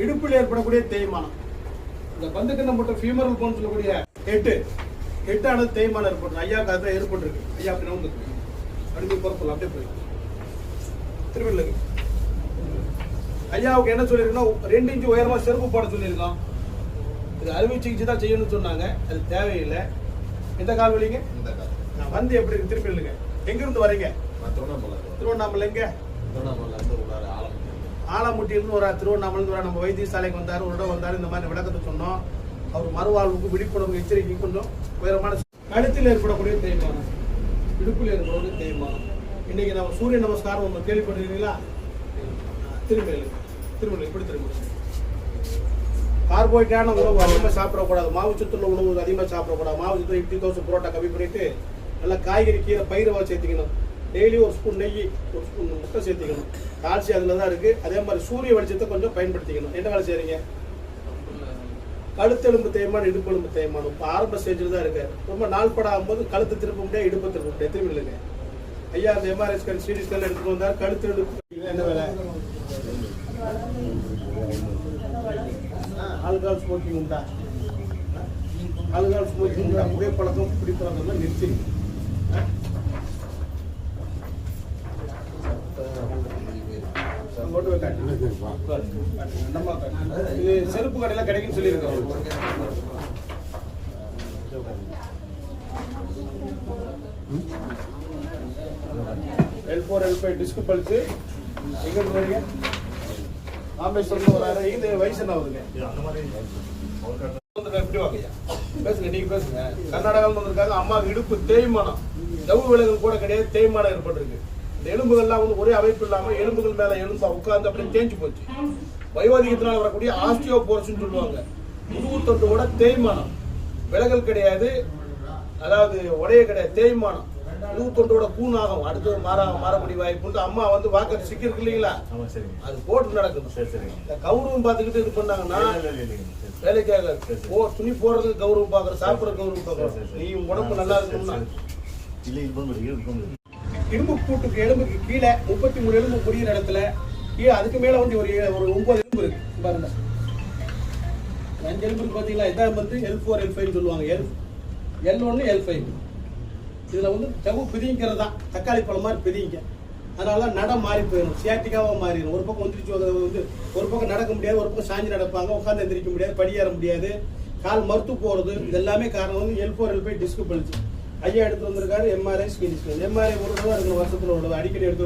இடுப்பில் ஏற்படக்கூடிய தேய்மானம். இந்த பந்துக்கு போட்ட ஃபீமரல் போன் சொல்லக்கூடிய ஹெட்டு. ஹெட்டானது தேய்மானம் ஏற்படும் ஐயாவுக்கு அதுதான் ஏற்பட்டிருக்கு. ஐயா அப்படி நவுந்து. அடுத்து பொறுப்பில் அப்படியே போய் திருவிழு ஐயாவுக்கு என்ன சொல்லியிருக்கோம் ரெண்டு இன்ச்சு உயரமா செருப்பு போட சொல்லியிருக்கோம் இது அறுவை சிகிச்சை தான் செய்யணும்னு சொன்னாங்க. அது தேவையில்லை. எந்த கால் வலிங்க? இந்த காலம் நான் வந்து எப்படி இருக்கு? திருப்பி இல்லைங்க எங்கிருந்து வரீங்க? திருவண்ணாமலை. திருவண்ணாமலை எங்க திருவண்ணாமலை இருந்து உள்ளார ஆலம் ஆலமுட்டி இருந்து ஒரு திருவண்ணாமலை நம்ம வைத்தியசாலைக்கு வந்தார் ஒரு இடம் வந்தார் இந்த மாதிரி விளக்கத்தை சொன்னோம். அவர் மறுவாழ்வுக்கு விழிப்புணர்வு எச்சரிக்கை கொஞ்சம் உயரமான கழுத்தில் ஏற்படக்கூடிய தேய்மானம் இடுப்பில் ஏற்படக்கூடிய தேய்மானம். இன்னைக்கு நம்ம சூரிய நமஸ்காரம் ஒன்று கேள்விப்பட்டிருக்கீங்களா? எழுங்க. இப்படி திரும்ப எழுங்க. கார்போஹைட்ரேட்டான உணவு அதிகமாக சாப்பிடக்கூடாது. மாவு சத்துள்ள உணவு அதிகமாக சாப்பிடக்கூடாது. மாவு சத்து இட்லி தோசை புரோட்டா கம்மி பண்ணிட்டு நல்லா காய்கறி கீரை பயிரை சேர்த்துக்கணும். டெய்லி ஒரு ஸ்பூன் நெய் ஒரு ஸ்பூன் முட்டை சேர்த்துக்கணும். கால்சியம் அதில் தான் இருக்குது அதே மாதிரி சூரிய வெளிச்சத்தை கொஞ்சம் பயன்படுத்திக்கணும். என்ன வேலை செய்கிறீங்க கழுத்தெலும்பு தேய்மானம் இடுப்பெலும்பு தேய்மானம். இப்போ ஆரம்ப ஸ்டேஜில் தான் இருக்கு. ரொம்ப நாள் படாகும் போது கழுத்து திருப்ப முடியாது இடுப்பு திருப்ப முடியாது. திரும்பி இல்லைங்க ஐயா அந்த எம்ஆர்ஐ ஸ்கேன் சிடி ஸ்கேன் எடுத்துகிட்டு வந்தார். கழுத்து இடுப்பு என்ன வேலை? ஆல்கால் ஸ்மோக்கிங் உண்டா? ஆல்கால் ஸ்மோக்கிங் உண்டா? புகைப்பழக்கம் குடிப்பழக்கம் நிறுத்தி நம்ம இது செருப்பு கடையில கிடைக்குன்னு சொல்லியிருக்கோம் L four L five disc bulge எங்க இருந்து வரீங்க ராமேஸ்வரம் வராரு இது வயசு என்ன ஆகுதுங்க வந்திருக்காங்க, இப்படி வாங்கய்யா. பேசுங்க நீங்க பேசுங்க கர்நாடகாவில் வந்திருக்காங்க. அம்மா இடுப்பு தேய்மானம். ஜவு விலகுகள் கூட கிடையாது. தேய்மானம் ஏற்பட்டிருக்கு. இந்த எலும்புகள்லாம் வந்து ஒரே அமைப்பு இல்லாம எலும்புகள் மேல எலும்பா உட்கார்ந்து அப்படியே தேஞ்சு போச்சு. வயோதிகத்தினால் வரக்கூடிய ஆஸ்டியோ சொல்லுவாங்க. முதுகு தொண்டோட தேய்மானம். விலகல் கிடையாது. அதாவது உடைய கிடையாது. தேய்மானம். முதுகு தொண்டோட கூணாகும் அடுத்து மாற மாறக்கூடிய வாய்ப்பு அம்மா வந்து வாக்கத்து சிக்கி இருக்கு இல்லைங்களா அது போட்டு நடக்கணும் இந்த கௌரவம் பார்த்துக்கிட்டு இது பண்ணாங்கன்னா. வேலைக்காக. போ துணி போடுறதுக்கு கௌரவம் பார்க்குற சாப்பிட்ற கௌரவம் பார்க்குறோம். நீ உடம்பு நல்லா இருக்கணும்னா. இல்ல இரும்பு கூட்டுக்கு எலும்புக்கு கீழே முப்பத்தி மூணு எலும்பு முடிகிற இடத்துல கீழே அதுக்கு மேல வந்து ஒரு ஒரு ஒன்பது எலும்பு இருக்கு. பாருங்க. அஞ்சு எலும்பு பார்த்தீங்களா? இதான் வந்து எல் ஃபோர் எல் ஃபைவ் சொல்லுவாங்க. எல் எல் ஒன்று எல் ஃபைவ் இதில் வந்து சவு பிதிங்கிறது தான் தக்காளி பழம் மாதிரி பிதிங்க அதனால தான் மாறி போயிடும். சியாட்டிக்காவாக மாறிடும். ஒரு பக்கம் வந்துருச்சு வந்து வந்து ஒரு பக்கம் நடக்க முடியாது ஒரு பக்கம் சாஞ்சி நடப்பாங்க உட்காந்து எந்திரிக்க முடியாது படியேற முடியாது. கால் மறுத்து போகிறது இது எல்லாமே காரணம் வந்து L four L five disc பண்ணிச்சு ஐயா எடுத்து வந்திருக்காரு எம்ஆர்ஐ ஸ்கின் ஸ்கேன் எம்ஆர்ஐ ஒரு தடவை இருக்கணும் வருஷத்துல ஒரு அடிக்கடி எடுக்க